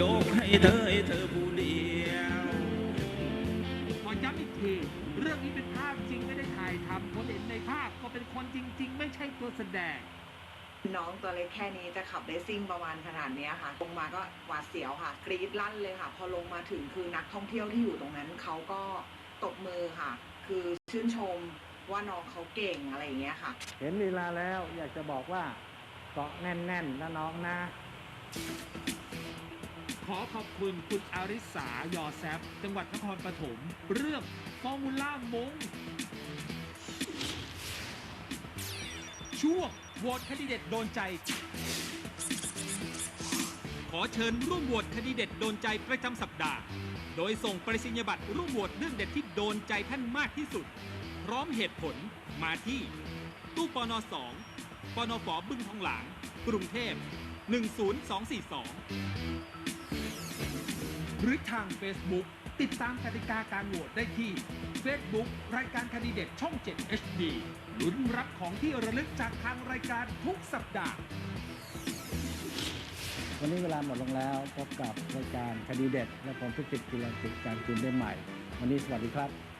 ยกให้เธอให้เธอผู้เดียวขอย้ำอีกทีเรื่องนี้เป็นภาพจริงไม่ได้ถ่ายทำคนเห็นในภาพก็เป็นคนจริง ๆ ไม่ใช่ตัวแสดง น้องตัวเล็กแค่นี้จะขับเรซซิ่งประมาณขนาดเนี้ยค่ะ ลงมาก็หวาดเสียวค่ะ กรี๊ดลั่นเลยค่ะ พอลงมาถึงคือนักท่องเที่ยวที่อยู่ตรงนั้นเขาก็ตบมือค่ะ คือชื่นชมว่าน้องเขาเก่งอะไรอย่างเงี้ยค่ะ เห็นลีลาแล้วอยากจะบอกว่าเกาะแน่นๆนะน้องนะ ขอขอบคุณคุณอาริสายอแซฟจังหวัดนครปฐมเรื่องฟอร์มูล่ามงช่วงโหวตคดีเด็ดโดนใจ ขอเชิญร่วมโหวตคดีเด็ดโดนใจประจำสัปดาห์ โดยส่งปริศนียบัตรร่วมโหวตเรื่องเด็ดที่โดนใจท่านมากที่สุด พร้อมเหตุผลมาที่ ตู้ปน2ปนฝบึ้งทองหลาง กรุงเทพ 10242 หรือทาง Facebook ติดตามกติกาการโหวตได้ที่ Facebook รายการคดีเด็ดช่อง 7 HD ลุ้นรับของที่ระลึกจากทางรายการทุกสัปดาห์ วันนี้เวลาหมดลงแล้วพบกับรายการคดีเด็ด และผมพิจิตกิรันติการกินได้ใหม่ วันนี้สวัสดีครับ